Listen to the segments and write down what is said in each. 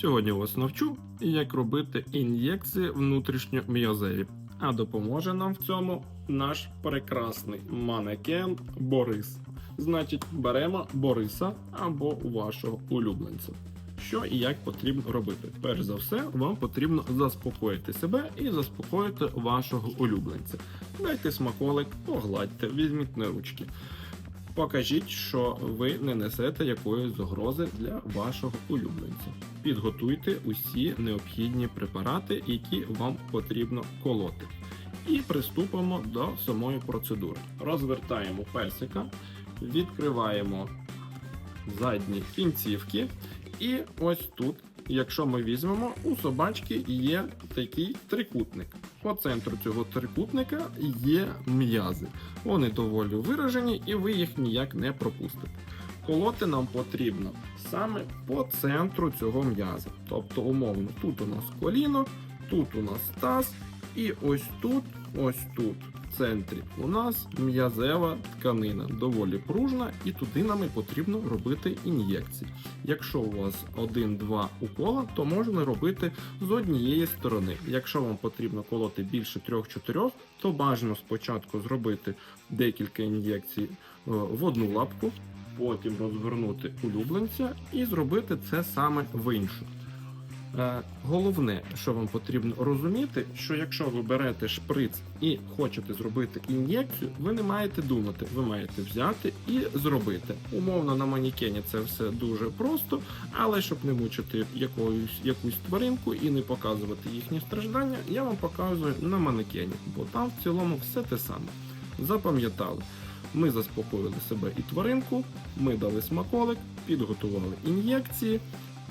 Сьогодні вас навчу, як робити ін'єкції внутрішньом'язеві. А допоможе нам в цьому наш прекрасний манекен Борис. Значить, беремо Бориса або вашого улюбленця. Що і як потрібно робити? Перш за все, вам потрібно заспокоїти себе і заспокоїти вашого улюбленця. Дайте смаколик, погладьте, візьміть на ручки. Покажіть, що ви не несете якоїсь загрози для вашого улюбленця. Підготуйте усі необхідні препарати, які вам потрібно колоти. І приступимо до самої процедури. Розвертаємо персика, відкриваємо задні кінцівки, і ось тут, якщо ми візьмемо, у собачки є такий трикутник. По центру цього трикутника є м'язи. Вони доволі виражені, і ви їх ніяк не пропустите. Колоти нам потрібно саме по центру цього м'яза. Тобто, умовно, тут у нас коліно, тут у нас таз, і ось тут, ось тут, в центрі у нас м'язева тканина, доволі пружна, і туди нам і потрібно робити ін'єкції. Якщо у вас один-два укола, то можна робити з однієї сторони. Якщо вам потрібно колоти більше 3-4, то бажано спочатку зробити декілька ін'єкцій е, в одну лапку, потім розвернути улюбленця і зробити це саме в іншу. Е, Головне, що вам потрібно розуміти, що якщо ви берете шприц і хочете зробити ін'єкцію, ви не маєте думати, ви маєте взяти і зробити. Умовно на манікені це все дуже просто, але щоб не мучити якоюсь якусь тваринку і не показувати їхні страждання, я вам показую на манекені, бо там в цілому все те саме. Запам'ятали. Ми заспокоїли себе і тваринку, ми дали смаколик, підготували ін'єкції,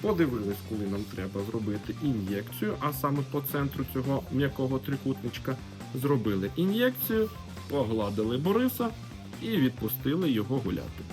подивились, коли нам треба зробити ін'єкцію, а саме по центру цього м'якого трикутничка зробили ін'єкцію, погладили Бориса і відпустили його гуляти.